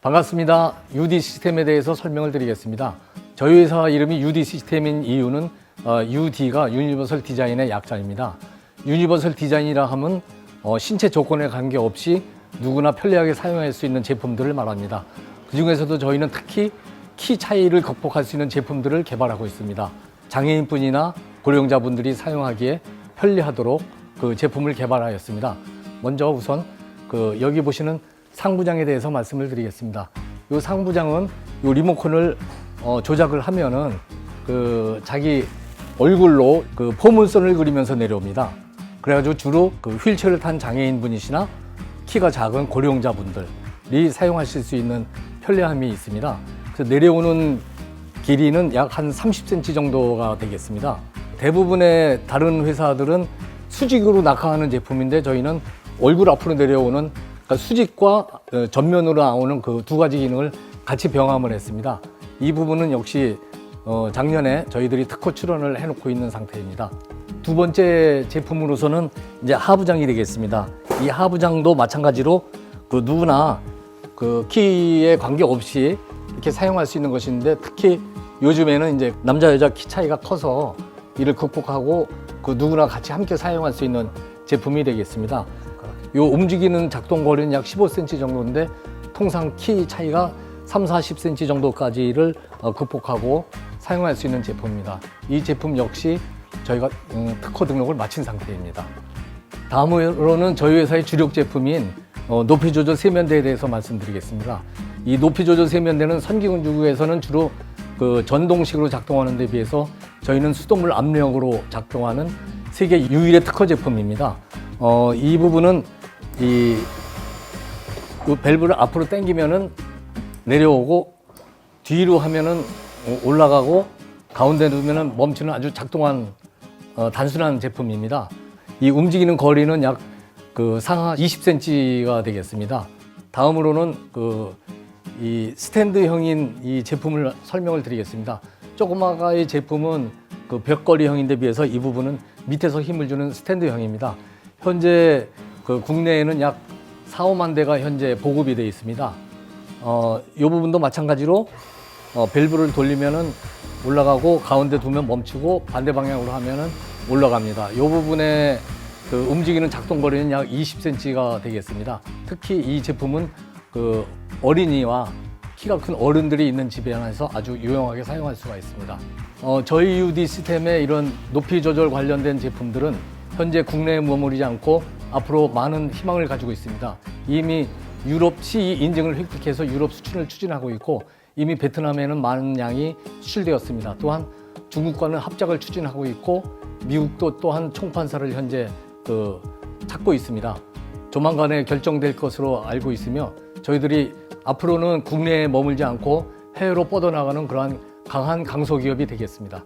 반갑습니다. UD 시스템에 대해서 설명을 드리겠습니다. 저희 회사 이름이 UD 시스템인 이유는 어, UD가 유니버설 디자인의 약자입니다. 유니버설 디자인이라 하면 어, 신체 조건에 관계없이 누구나 편리하게 사용할 수 있는 제품들을 말합니다. 그 중에서도 저희는 특히 키 차이를 극복할 수 있는 제품들을 개발하고 있습니다. 장애인분이나 고령자분들이 사용하기에 편리하도록 그 제품을 개발하였습니다. 먼저 우선 그 여기 보시는 상부장에 대해서 말씀을 드리겠습니다. 이 상부장은 이 리모컨을 어, 조작을 하면은 그 자기 얼굴로 그 포문선을 그리면서 내려옵니다. 그래가지고 주로 그 휠체어를 탄 장애인 분이시나 키가 작은 고령자분들이 사용하실 수 있는 편리함이 있습니다. 그래서 내려오는 길이는 약 한 30cm 정도가 되겠습니다. 대부분의 다른 회사들은 수직으로 낙하하는 제품인데 저희는 얼굴 앞으로 내려오는 그러니까 수직과 어, 전면으로 나오는 그 두 가지 기능을 같이 병함을 했습니다. 이 부분은 역시 어, 작년에 저희들이 특허 출원을 해놓고 있는 상태입니다. 두 번째 제품으로서는 이제 하부장이 되겠습니다. 이 하부장도 마찬가지로 그 누구나 그 키에 관계없이 이렇게 사용할 수 있는 것인데 특히 요즘에는 이제 남자 여자 키 차이가 커서 이를 극복하고 그 누구나 같이 함께 사용할 수 있는 제품이 되겠습니다. 요 움직이는 작동 거리는 약 15cm 정도인데 통상 키 차이가 3, 40cm 정도까지를 어, 극복하고 사용할 수 있는 제품입니다. 이 제품 역시 저희가 음, 특허 등록을 마친 상태입니다. 다음으로는 저희 회사의 주력 제품인 어, 높이 조절 세면대에 대해서 말씀드리겠습니다. 이 높이 조절 세면대는 선기군주에서는 주로 그 전동식으로 작동하는 데 비해서 저희는 수돗물 압력으로 작동하는 세계 유일의 특허 제품입니다. 어, 이 부분은 이, 이 밸브를 앞으로 당기면은 내려오고 뒤로 하면은 올라가고 가운데 두면은 멈추는 아주 작동한 어, 단순한 제품입니다. 이 움직이는 거리는 약 그 상하 20cm가 되겠습니다. 다음으로는 그 이 스탠드형인 이 제품을 설명을 드리겠습니다. 조그마가의 제품은 그 벽걸이형인데 비해서 이 부분은 밑에서 힘을 주는 스탠드형입니다. 현재 그 국내에는 약 4, 5만 대가 현재 보급이 되어 있습니다. 어, 이 부분도 마찬가지로 어, 밸브를 돌리면은 올라가고 가운데 두면 멈추고 반대 방향으로 하면은 올라갑니다. 이 부분에 그 움직이는 작동 거리는 약 20cm가 되겠습니다. 특히 이 제품은 그 어린이와 키가 큰 어른들이 있는 집에 한해서 아주 유용하게 사용할 수가 있습니다. 어, 저희 UD 시스템의 이런 높이 조절 관련된 제품들은 현재 국내에 머무르지 않고 앞으로 많은 희망을 가지고 있습니다. 이미 유럽 CE 인증을 획득해서 유럽 수출을 추진하고 있고 이미 베트남에는 많은 양이 수출되었습니다. 또한 중국과는 합작을 추진하고 있고 미국도 또한 총판사를 현재 그 찾고 있습니다. 조만간에 결정될 것으로 알고 있으며 저희들이 앞으로는 국내에 머물지 않고 해외로 뻗어나가는 그러한 강한 강소기업이 되겠습니다.